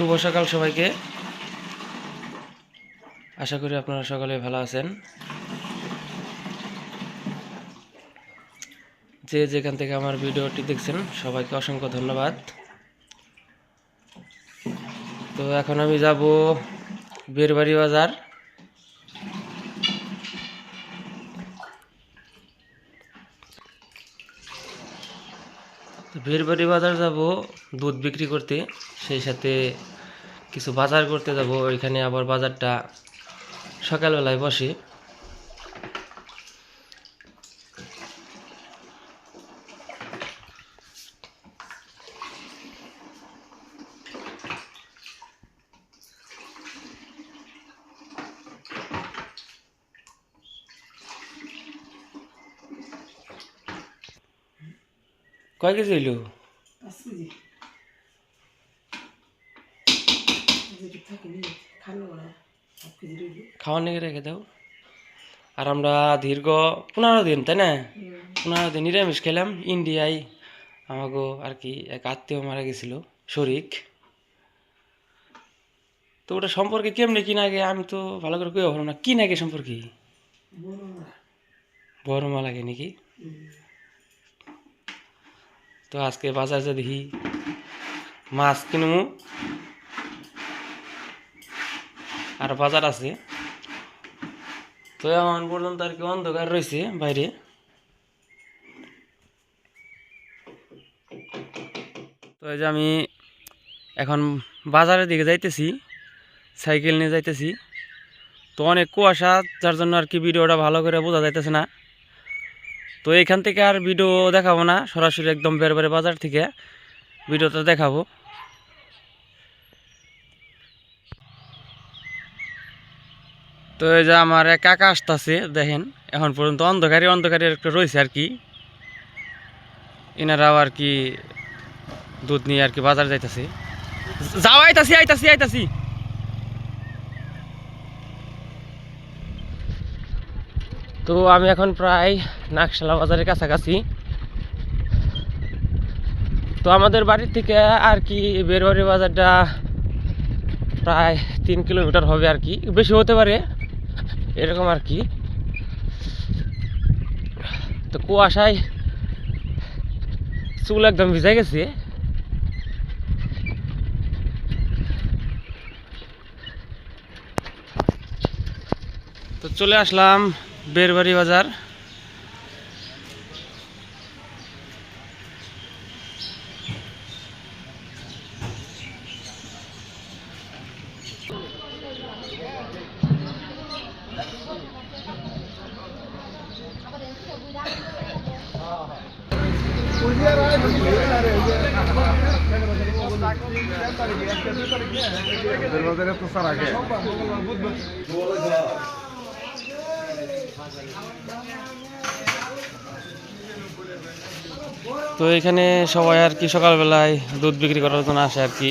শুভ সকাল সবাইকে। আশা করি আপনারা সকলে ভালো আছেন। যে যেখান থেকে আমার ভিডিওটি দেখছেন, সবাইকে অসংখ্য ধন্যবাদ। তো এখন আমি যাব বেরবাড়ি বাজার। বেরবাড়ি বাজার যাব দুধ বিক্রি করতে। সেই সাথে কিছু বাজার করতে যাব ওইখানে আবার বাজারটা সকালবেলায় বসে। কয় কেজি হইল? খাওয়ার নিয়ে রেখে দাও। আর আমরা দীর্ঘ পনেরো দিন, তাই না? পনেরো দিন নিরামিষ খেলাম, ইন্ডিয়ায় আমাকে আর কি এক আত্মীয় মারা গেছিল, শরিক। তো ওটা সম্পর্কে কেমনি কি নাগে আমি তো ভালো করে কেউ ভালো না। কি নাগে সম্পর্কে? বড় না বড় মা লাগে নাকি? তো আজকে বাজার যে দেখি, মাছ কিনবো আর বাজার আছে। তো এখন পর্যন্ত আর কি অন্ধকার রয়েছে বাইরে। তো এই যে আমি এখন বাজারের দিকে যাইতেছি, সাইকেল নিয়ে যাইতেছি। তো অনেক কুয়াশা, যার জন্য আর কি ভিডিওটা ভালো করে বোঝা যাইতেছে না। তো এখান থেকে আর ভিডিও দেখাবো না, সরাসরি একদম বেরবারে বাজার থেকে ভিডিওটা দেখাবো। তো এই যে আমার এক কাকা আসতেছে, দেখেন, এখন পর্যন্ত অন্ধকারে অন্ধকারে একটা রয়েছে আর কি। এনারাও আর কি দুধ নিয়ে আর কি বাজার যাইতেছে। যাও, আইতাছি আইতাছি আইতাছি। তো আমি এখন প্রায় নাকশালা বাজারের কাছাকাছি। তো আমাদের বাড়ির থেকে আর কি বেরবাড়ি বাজারটা প্রায় তিন কিলোমিটার হবে আর কি, বেশি হতে পারে। এরকম আর কি। তো কুয়াশায় চুল একদম ভিজে গেছে। তো চলে আসলাম বেরবাড়ি বাজার। তো তো এখানে সবাই আর কি সকালবেলায় দুধ বিক্রি করার জন্য আসে আর কি।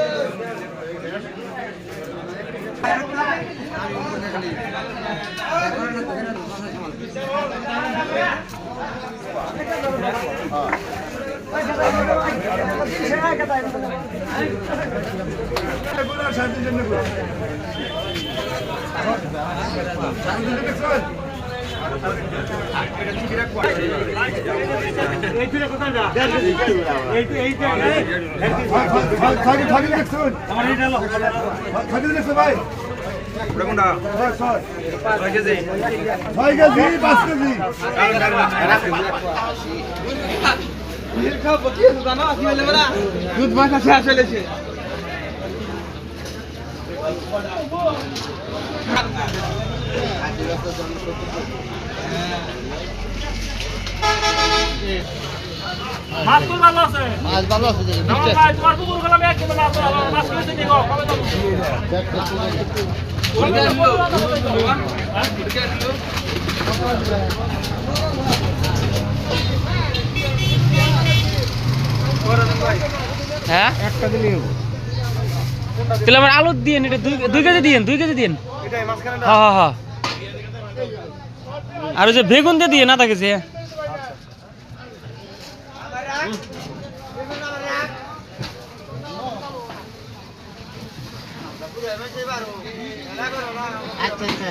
ভাই থাকি থাকি দেখছুন থাকি দেখছ ভাই কোনটা ছয় কেজি পাঁচ কেজি। দুধ মাছ আছে আসলে মাছ ভালো আছে মাছ ভালো আছে তোমার মাছ মাছ দিগো কবে যাব হ্যাঁ? একটা দিলে তাহলে আমার আলু দিন এটা দুই দুই কেজি দিন দুই কেজি দিন হ্যাঁ হ্যাঁ হ্যাঁ। আর ওই যে বেগুন দিয়ে দিয়ে না থাকে যে আচ্ছা। আচ্ছা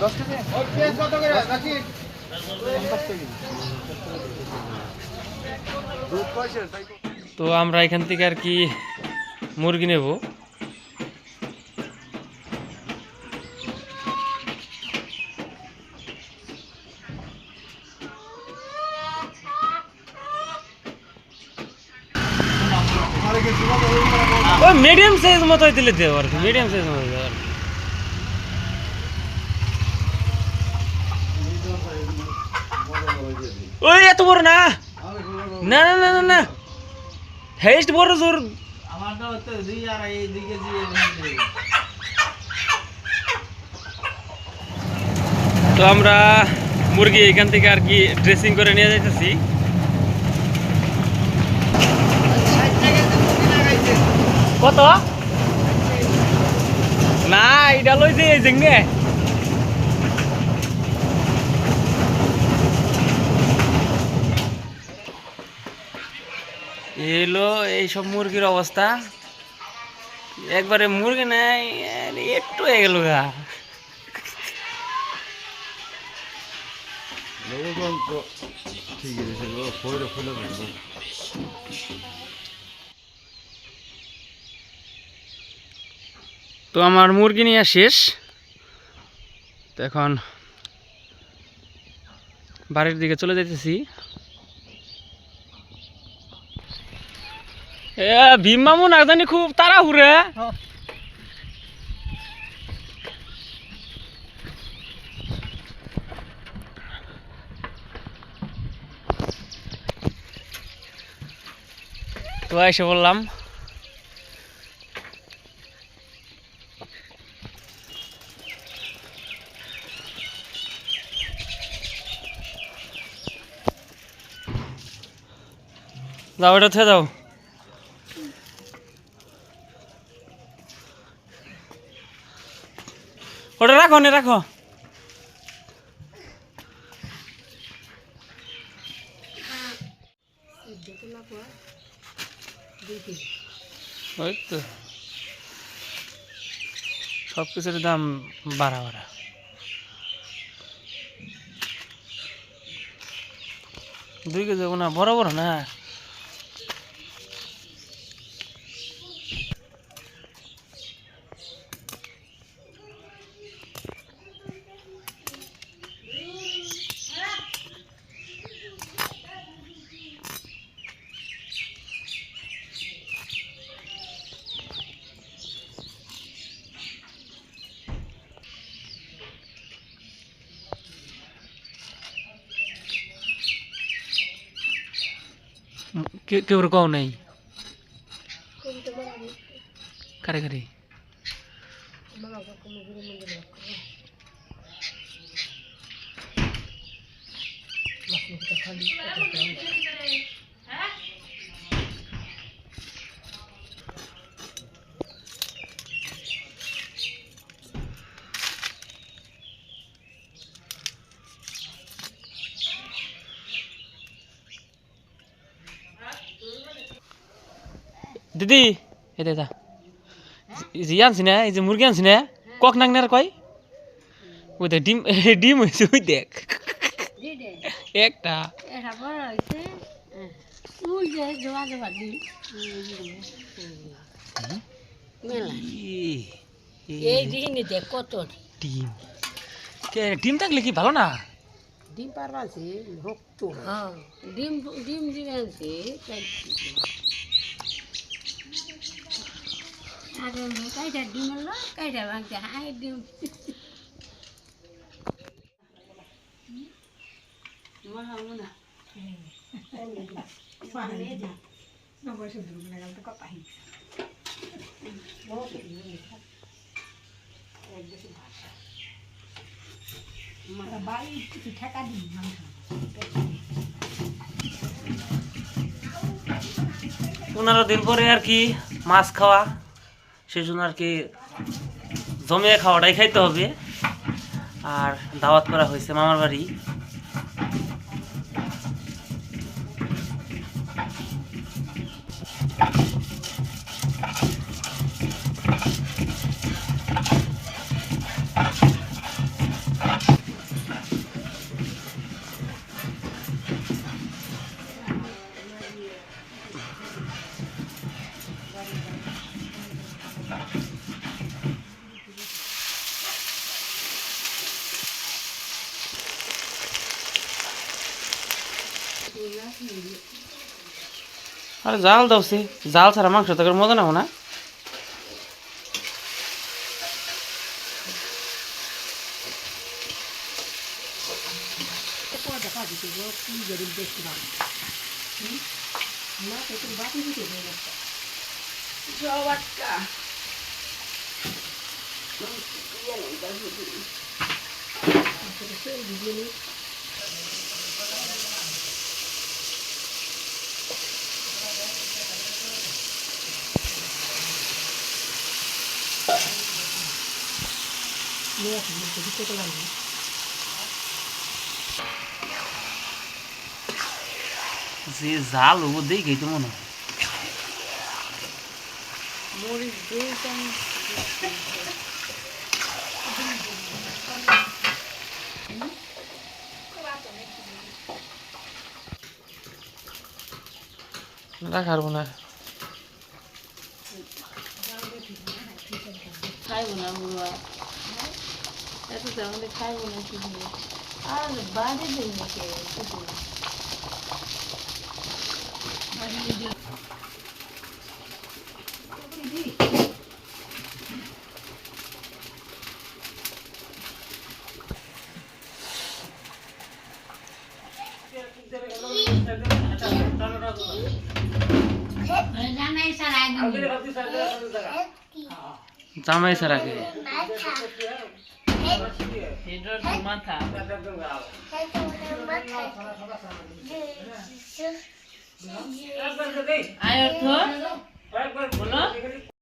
দশ কেজি? কত করে কাছি দুধ পয়সা তাই তো আমরা এখান থেকে আর কি মুরগি নেব। ওই মিডিয়াম সাইজ মতোই দিলে দেবো আর কি মিডিয়াম সাইজ মতো দেবো আর কি। ওই এত বড় না? না না না না না। হেস্ট বড় জোর। তো আমরা মুরগি এখান থেকে আর কি ড্রেসিং করে নিয়ে যাইতেছি। কত? না এটা লইছে এই জেঙ্গে এলো এইসব মুরগির অবস্থা। একবারে মুরগি নাই একটু হয়ে গেল গা। তো আমার মুরগি নিয়ে শেষ। তো এখন বাড়ির দিকে চলে যাইতেছি। এ, ভীম মামু না জানি খুব তারা হুরে তো এসে বললাম। যাও, এটা থেকে যাও ওটা রাখো নে রাখো। ওই তো। সব কিছুর দাম বাড়া বাড়া। দুই কেজি না বড় বড় না? কে কেউ কও নাই কারে কারে দিদি এ দাদা এই যে আনছি না এই যে মুরগি আনছি না কক নাংনার কয়? ওই দেখ ডিম ডিম হয়েছে ওই দেখ। একটা। এটা বড় হয়েছে ওই যে জোয়া জোয়া দিন মেলা। ই- এই দিনে দেখ কত ডিম। ডিম। থাকলে কি ভালো না? ডিম পারবা আছে হোক তো হ্যাঁ ডিম ডিম দিবে আগে কাইটা ডিম হলো? কাইটা ভাঙতে হাই ডিম। বাড়ি ঠেকা দিন মাংস পনেরো দিন পরে আর কি মাছ খাওয়া। সেই জন্য আর কি জমিয়ে খাওয়াটাই খাইতে হবে। আর দাওয়াত করা হয়েছে মামার বাড়ি। আরে জাল দাও সে। জাল ছাড়া মাংস তো মজা নাও না। পয়সা পাবি তো কি গরিব দেখতে পাবি না তো তোর বাকি দিতে হবে জবাটকা যে জাল ও দেখেই তো মনে হয় দিয়ে রাখার না খাইব না এত আমাদের খাইব না শুধু আর বাড়ি দিন নাকি জামাই ছাড়া কে Pedro não mata. Aí eu tô. Pulou?